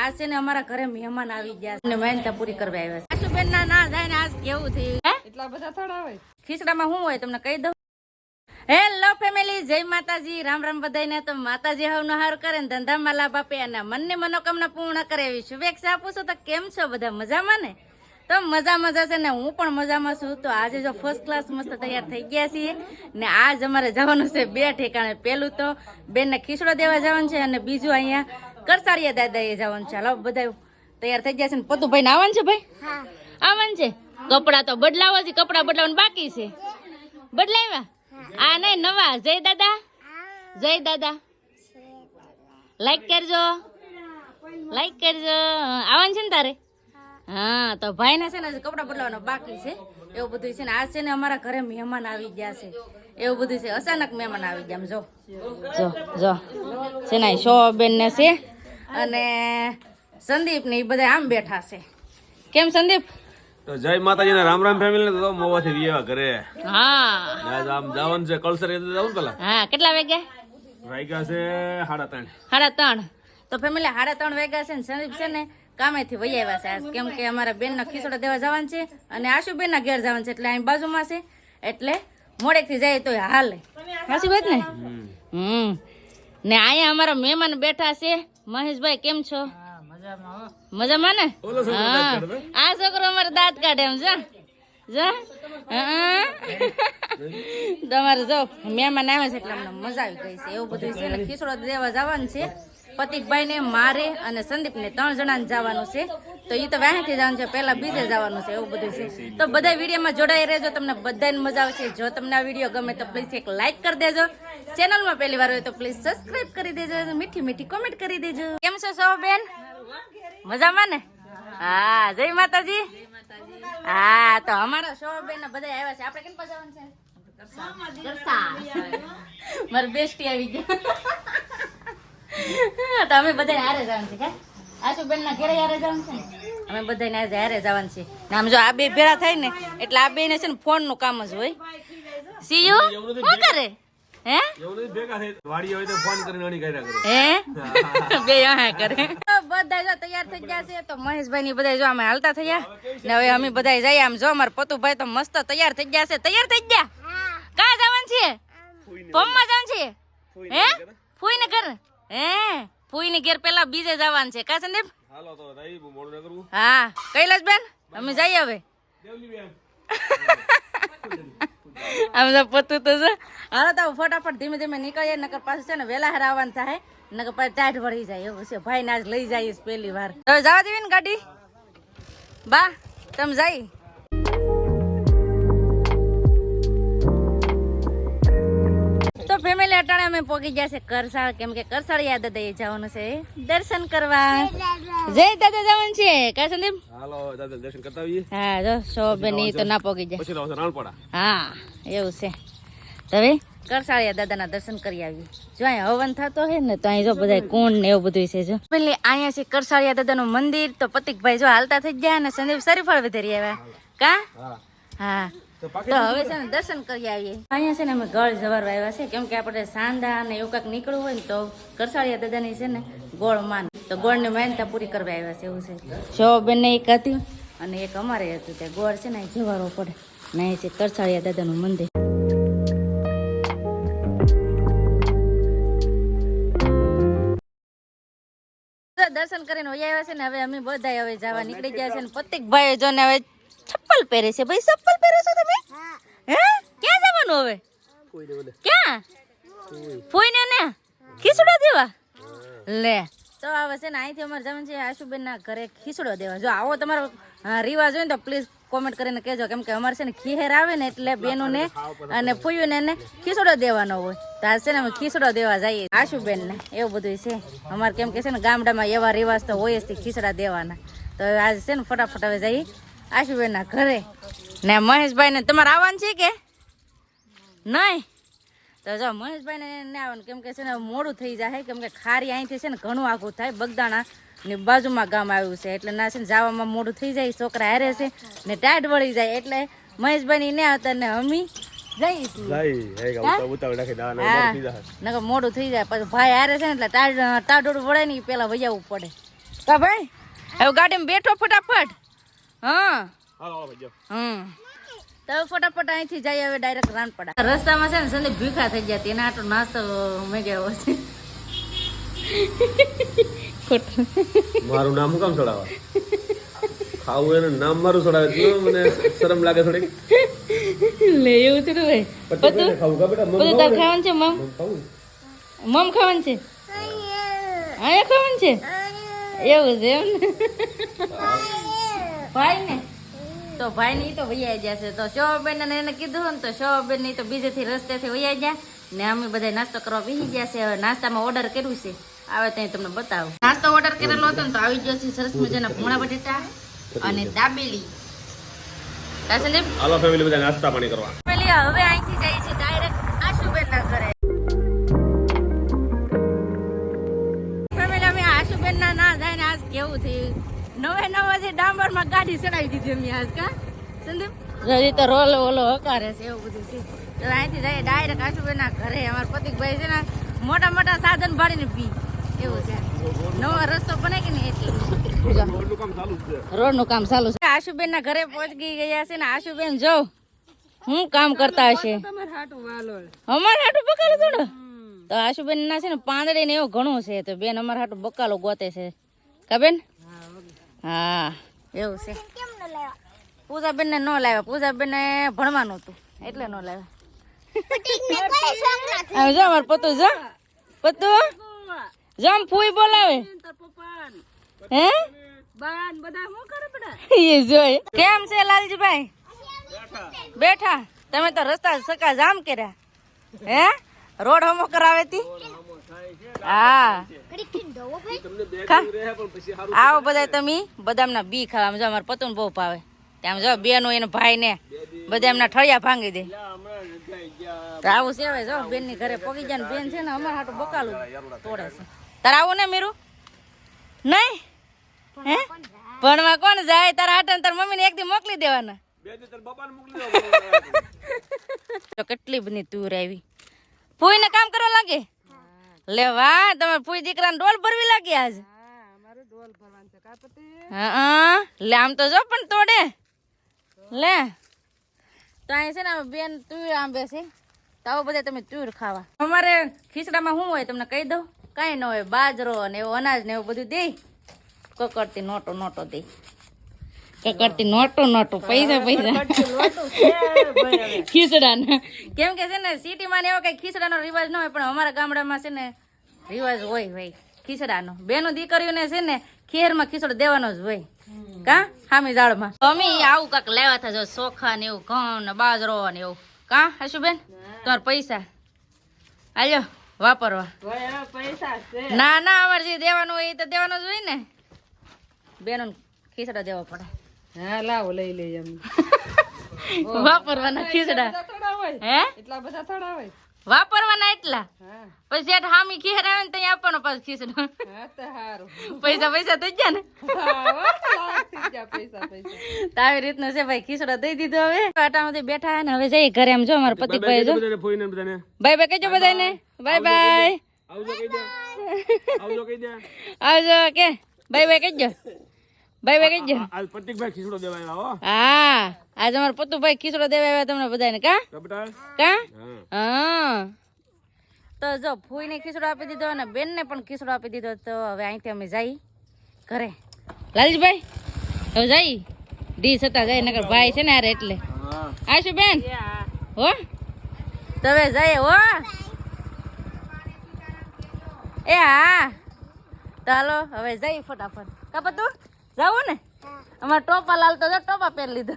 આજ છે ને અમારા ઘરે મહેમાન આવી ગયા અને મહેનતા પૂરી કરવા આવ્યા છે. આશુબેન ના ના જાય ને આજ કેવું થયું? એટલા બધા થોડા હોય ખીચડામાં શું હોય તમને કહી દઉં? હેલો ફેમિલી જય માતાજી. રામ રામ બધાને તો માતાજી હવનો હાર કરે ને ધંધામાં લાભ આપે અને મનની મનોકામના પૂર્ણ કરે એવી શુભેચ્છા આપું છું. તો કેમ છો બધા? મજામાં ને? તો મજા મજા છે ને હું પણ મજામાં છું. તો આજે જો ફર્સ્ટ ક્લાસ મસ્ત તૈયાર થઈ ગયા છીએ. ને આજ અમારે જવાનું છે બે ઠેકાણે. પેલું તો બેનને ખીચડો દેવા જવાનું છે અને બીજું અહીંયા કરસાળિયા એ જવાનું છે. હાલો બધા તૈયાર થઈ ગયા છે ને. પતુભાઈ ને આવવાનું છે ભાઈ? આવવાનું છે? કપડા તો બદલાવા છે કપડા બદલાવાનું બાકી છે. બદલાવ્યા? આ નહીં નવા. જય દાદા. જય દાદા. લાઈક કરજો. લાઈક કરજો. આવવાનું છે ને તારે? હા તો ભાઈને છે ને કપડાં બદલાવાના બાકી છે. એવું બધું છે ને. આજ છે ને અમારા ઘરે મહેમાન આવી ગયા છે. એવું બધું છે. અચાનક મહેમાન આવી ગયા જો. જો જો. છે ને શોબેન ને છે? અને સંદીપ ને એ બધા આમ બેઠા છે. કેમ સંદીપ? તો જય માતાજી ને રામ રામ ફેમિલી ને તો મોવાથી વિયેવા ઘરે હા. આજ આમ જવાનું છે કલસર એ જવું પેલા? હા કેટલા વાગ્યા? વાગ્યા છે સાડા ત્રણ. સાડા ત્રણ. તો ફેમિલી સાડા ત્રણ વાગ્યા છે ને સંદીપ છે ને કામેથી વહી આવ્યા છે આજ. કેમ કે અમારા બેનનો ખીચડો દેવા જવાનું છે અને આશુબેનના ઘેર જવાનું છે એટલે અહીં બાજુમાં છે. એટલે મોડેકથી જાય તો હાલે. સાચી વાત ને? હમ. ને અહીંયા અમારા મહેમાન બેઠા છે. મહેશભાઈ કેમ છો? મજામાં ને? હા. આ છોકરો અમારે દાંત કાઢે એમ જો. તમારે જો, મહેમાન આવે છે એટલે અમને મજા આવી ગઈ છે. એવું બધું છે. ખીચડો દેવા જવાનું છે. પતિકભાઈ ને મારે અને સંદીપ ને ત્રણ જણાને જવાનું છે. તો એ તો વાહેથી જવાનું છે, પહેલાં બીજે જવાનું છે, એવું બધું છે. તો બધા વિડીયોમાં જોડાઈ રહેજો, તમને બધાને મજા આવશે. જો તમને આ વીડિયો ગમે તો પ્લીઝ એક લાઈક કરી દેજો. ચેનલમાં પહેલી વાર હોય તો પ્લીઝ સબસ્ક્રાઇબ કરી દેજો મીઠી મીઠી કોમેન્ટ કરી દેજો. કેમ છો સૌ બેન મજામાં ને? હા, જય માતાજી. હા તો અમારા શોભાઈ ને બધા આવ્યા છે. આપણે કેમ પજાવવાનું છે? મારી બેસ્ટી આવી ગયા તો અમે બધા હારે જવાનું છે આશુબેન ના ઘરે હારે જવાનું છે ને? અમે બધાને આજે હારે જવાનું છે. ને આમ જો આ બે ભેળા થાય ને એટલે આ બે ને છે ને ફોનનું કામ જ હોય. સીયુ શું કરે? હે? એવું નથી ભેગા થઈ વાડી હોય તો ફોન કરીને અણી કર્યા કરે. હે? બે કરે. બધા જો તૈયાર થઈ ગયા છે તો મહેશભાઈ ની બધા જો અમે હાલતા થયા. ને હવે અમે બધા જઈએ આમ જો અમાર પતુભાઈ તો મસ્ત તૈયાર થઈ ગયા છે. તૈયાર થઈ ગયા? કા જવાનું છે? પમમાં જવાનું છે? હે? ફૂઈને ઘર? હે? ફૂઈને ઘેર પેલા બીજે જવાનું છે. કા સંદીપ? હાલો તો રહી મોડું ન કરવું. હા. કૈલાસ બેન અમે જઈએ હવે. દેવલી બેન આમ તો પતું તો છે. હાલો તો ફટાફટ ધીમે ધીમે નીકળીએ, નકર પાછું છે ને વેલા હરાવવાનું થાય, નકર પાછું ટાઈટ વળી જાય, એવું છે. ભાઈ ને આજ લઈ જઈએ પહેલી વાર. હવે જવા દેવી ને ગાડી? બા, તમે જાય. ફેમિલી અટાણે અમે પોગી ગયા છે કરસાળ. કેમ કે કરસાળ યાદ દઈએ જવાનું છે. દર્શન કરવા. જય દાદા જવાનું છે. કા સંદીપ? હાલો દાદા દર્શન કરતા આવીએ. હા જો શોભની તો ના પોગી જાય. પછી આવશે રાણપડા હા એવું છે. હવે કરસાળિયા દાદાના દર્શન કરી આવી જો અહીંયા હવન થતો હોય ને તો અહીં જો બધા કુંડ ને એવું બધું છે જો. પેલી અહીંયા છે કરસાળિયા દાદાનું મંદિર. તો પતિકભાઈ જો હાલતા થઈ ગયા ને સંદીપ સરીફળ વધારી આવ્યા. કા? હા. હા. તો હવે છે? ને દર્શન કરી આવીએ. અહીંયા છે ને અમે ગળ જવાર આવ્યા છે. કેમ કે આપણે સાંડા અને એવું કાંઈક નીકળવું હોય ને તો કરસાળિયા દાદાની છે ને ગોળ માન. તો ગોળની માન્યતા પૂરી કરવા આવ્યા છે એવું છે. શો બેન એક હતી અને એક અમારે હતું. તે ગોળ છે ને જવારો પડે. ને અહીં છે કરસાળિયા દાદાનું મંદિર. દર્શન કરીને આવ્યા છે ને. હવે અમે બધા હવે જવા નીકળી ગયા છે ને. પ્રતિકભાઈ જો ને હવે ચપ્પલ પહેરે છે ભાઈ ચપ્પલ પહેરો છો તમે? હે. ક્યાં જવાનું હવે? ક્યાં? ફૂઈને ને? ખીચડો દેવા? લે. તો હવે છે ને અહીંથી અમારે જમીન છે આશુબેન ના ઘરે ખીચડો દેવા. જો આવો તમારો રિવાજ હોય ને તો પ્લીઝ કોમેન્ટ કરીને કહેજો. કેમ કે અમારે છે ને ખીહેર આવે ને એટલે બેનો ને અને ફૂયું ને ખીચડો દેવાનો હોય. તો આ છે ને અમે ખીચડો દેવા જઈએ. આશુબેન ને એવું બધું છે. અમારે કેમ કે છે ને ગામડામાં એવા રિવાજ તો હોય જ તે ખીચડા દેવાના. તો આજે છે ને ફટાફટ હવે જઈએ. આશુબેન ના ઘરે. ને મહેશભાઈ ને તમારે આવવાનું છે કે? નહીં? તો જો મહેશભાઈ ને ના આવવાનું. કેમ કે છે ને મોડું થઈ જાય કેમ કે ખારી અહીંથી છે ને ઘણું આખું થાય. બગદાણા ને બાજુમાં ગામ આવ્યું છે. એટલે ના છે ને જવામાં મોડું થઈ જાય. છોકરા હારે છે ને ટાઈટ વળી જાય. એટલે મહેશભાઈ ની ને આવતા ને અમી મોડું થઈ જાય. પછી ભાઈ હારે છે ને એટલે ટાઢ ટાઢોડું વળે ને પેલા વૈયાવું પડે. કા ભાઈ હવે ગાડીમાં બેઠો ફટાફટ. હા. ભાઈ. હમ. તો ફટાફટ અહીંથી જઈએ હવે ડાયરેક્ટ રાનપડા. રસ્તામાં છે ને સંદીપ ભીખા થઈ ગયા તેના આટલો નાસ્તો મેં ગયો છે. મારું નામ કામ ચડાવવા ખાવું એનું નામ મારું ચડાવે તો મને શરમ લાગે થોડીક. લે એવું થોડું હોય પછી ખાવું કા બેટા મમ બધું તાર ખાવાનું છે મમ? મમ ખાવાનું છે? આયા ખાવાનું છે? એવું છે એમ ને? ભાઈ ને તો ભાઈ ની તો વૈયા જશે તો શોભાબેન ને એને કીધું ને તો શોભાબેનની તો બીજેથી રસ્તેથી વૈયા ગયા ને અમે બધા નાસ્તો કરવા બેસી ગયા છે. હવે નાસ્તામાં ઓર્ડર કર્યું છે. આવે ત્યાં તમને બતાવું. નાસ્તો ઓર્ડર કરેલો હતો ને તો આવી ગયો છે સરસ મજાના ભૂંગળા બટેટા અને દાબેલી. હાલો ફેમિલી બધા નાસ્તા પાણી કરવા. પેલી હવે અહીંથી જાય છે ડાયરેક્ટ આશુબેન ના ઘરે. ફેમિલી અમે આશુબેન ના ના જાય ને આજ કેવું થયું? નવે નવે જે ડાંબરમાં ગાડી ચડાવી દીધી અમે આજ કા? સંદીપ? હજી તો રોલ ઓલો હકારે છે એવું બધું છે. તો અહીંથી જાય ડાયરેક્ટ આશુભાઈ ના ઘરે અમારા પતિકભાઈ છે ને મોટા મોટા સાધન ભાડીને પી. એવું છે. નવો રસ્તો બને કે નહીં એટલે? રોડનું કામ ચાલુ છે. રોડનું કામ ચાલુ છે. આશુબેન ના ઘરે પહોંચી ગયા છે ને આશુબેન જો હું કામ કરતા હશે? અમારે હાટું બકાલો થોડો? તો આશુબેન ના છે ને પાંદડી ને એવું ઘણું છે તો બેન અમારા હાટું બકાલો ગોતે છે. કા બેન? હા, એવું છે. પૂજાબેન ને ન લાવ્યા. પૂજાબેન ને ભણવાનું હતું. એટલે ન લાવ્યા. જો પતુ પતું, જો. પતું, જમ ફૂઈ બોલાવે. હે? એ કેમ છે લાલજીભાઈ? બેઠા. તમે તો રસ્તા સકા જામ કર્યા. હે? રોડ હમો કરાવે તી? હા. આવો બધા તમે. બદામના બી ખાવા જો અમારે પતંગ બહુ ભાવે. ત્યાં જો બેનો એને ભાઈ ને બધા એમના ઠળિયા ભાંગી દે. આવું છે જો બેનની ઘરે પગી જાય ને બેન છે ને અમારા હાટું બકાલું તોડે છે. તારે આવું ને મીરું? નહીં? હે? ભણવા કોણ જાય? તારા હાટે ને તારા મમ્મી ને એક દી મોકલી દેવાના કેટલી બની તુર આવી. ફૂઈ ને કામ કરવા લાગે? લે વાહ તમે ફૂઈ દીકરાને ડોલ ભરવી લાગ્યા આજ. હા લે આમ તો જો પણ તોડે. લે. તો અહીં છે ને બેન તુર આંબે છે. તો આવો બધા તમે તુર ખાવા. અમારે ખીચડામાં શું હોય તમને કહી દઉં? કાંઈ ન હોય બાજરો ને એવું અનાજ ને એવું બધું દે. કકડતી નોટો નોટો દે. કકડતી નોટો નોટો પૈસા પૈસા. ખીચડાના. કેમ કે છે ને સિટીમાં માં એવો કઈ ખીચડાનો રિવાજ ન હોય પણ અમારા ગામડામાં છે ને રિવાજ હોય ભાઈ ખીચડાનો. બેનો દીકરીઓને છે ને ખેરમાં ખીચડો દેવાનો જ હોય. કા? હામી જાળમાં અમે આવું કાક લેવા હતા જો ચોખા ને એવું ઘઉં ને બાજરો ને એવું. કા હશુબેન તમારા પૈસા. આલ્યો વાપરવા. ના ના અમારે જે દેવાનું હોય એ તો દેવાનું જ હોય ને. બેનો ખીચડા દેવા પડે. હા લાવો લઈ લઈ એમ વાપરવાના ખીચડા હે એટલા બધા થોડા હોય વાપરવાના એટલા હા પછી જેઠ હામી ખીર આવે ને ત્યાં આપવાનો પાછો ખીચડો હા તો હારું પૈસા પૈસા થઈ ગયા ને તો આવી રીતનું છે ભાઈ ખીચડો દઈ દીધો હવે આટામાંથી બેઠા હે ને હવે જઈ ઘરે એમ જો અમારા પતિ ભાઈ જો બાય બાય કહેજો બધાને બાય બાય આવજો કહી દે આવજો કહી દે આવજો કે બાય બાય કહેજો બાય ભાઈ કઈ આજ પ્રતિકભાઈ ખીચડો દેવા આવ્યા હો. હા આજ અમાર પતુભાઈ ખીચડો દેવા આવ્યા તમને બધાને કા? કા? હા. તો જો ફૂઈને ખીચડો આપી દીધો અને બેનને પણ ખીચડો આપી દીધો તો હવે અહીંથી અમે જઈ ઘરે. લાલજીભાઈ હવે જઈ? ડી હતા જાય નગર ભાઈ છે ને યાર એટલે. હા. આશુ બેન? હો? તો હવે જઈએ હો? એ હા. ચાલો હાલો હવે જઈ ફટાફટ. કાપા તું? જાવું ને? અમારા ટોપા લાલ તો ટોપા પહેરી લીધો.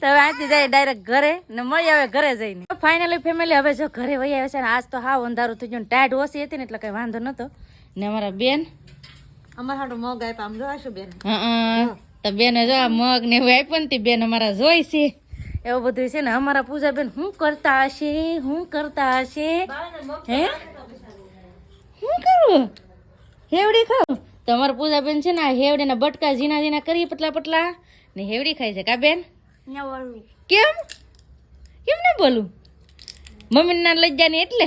તો હવે અહીંથી જાય ડાયરેક્ટ ઘરે ને મળી આવે ઘરે જઈને. ફાઇનલી ફેમિલી હવે જો ઘરે વહી આવે છે ને આજ તો હાવ અંધારું થઈ ગયું ટાઈટ ઓછી હતી ને એટલે કઈ વાંધો નતો. ને અમારા બેન. અમારા હાટું મગ આપ્યા આમ જોવાશું બેન? હં તો બેને જો આ મગ ને એવું આપ્યું ને બેન અમારા જોઈ છે. એવું બધું છે ને અમારા પૂજા બેન શું કરતા હશે? શું કરતા હશે? હે? શું કરવું હેવડી ખાવ. તમારા પૂજાબેન છે ને હેવડીના બટકા ઝીણા ઝીણા કરીએ પતલા પતલા. ને હેવડી ખાય છે કા બેન? કેમ? કેમ ને બોલું? મમ્મી ના લઈ જાય ને એટલે?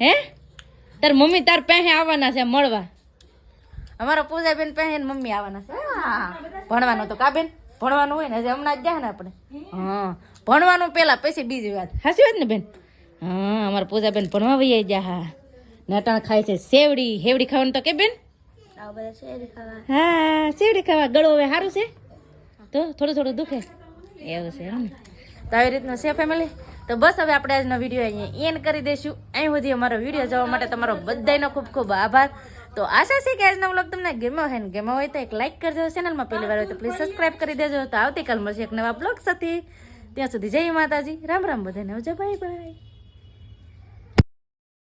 હે? તાર મમ્મી તાર પાસે આવવાના છે મળવા. અમારા પૂજાબેન એની મમ્મી આવવાના છે. ભણવાનું તો કા બેન? ભણવાનું હોય ને હજી હમણાં જ જાય ને આપણે. હા. ભણવાનું પેલા પછી બીજી વાત. હાસી વાત ને બેન? હા અમારા પૂજાબેન ભણવા વૈયા ગયા. હા નાટાણ ખાય છે સેવડી. હેવડી ખાવાનું તો કે બેન? હા, શેરડી ખાવા. ગળો હવે સારું છે? તો થોડું થોડું દુખે. એવું છે એમ તો આવી રીતનું છે ફેમિલી તો બસ હવે આપણે આજનો વીડિયો અહીંયા એન્ડ કરી દઈશું. અહીં સુધી અમારો વીડિયો જોવા માટે તમારો બધાનો ખૂબ ખૂબ આભાર. તો આશા છે કે આજનો વ્લોગ તમને ગમ્યો હોય ને ગમ્યો હોય તો એક લાઇક કરજો. ચેનલમાં પહેલી વાર હોય તો પ્લીઝ સબસ્ક્રાઇબ કરી દેજો. તો આવતીકાલ મળશે એક નવા બ્લોગ સાથે. ત્યાં સુધી જય માતાજી. રામ રામ બધાને. આવજો બાય બાય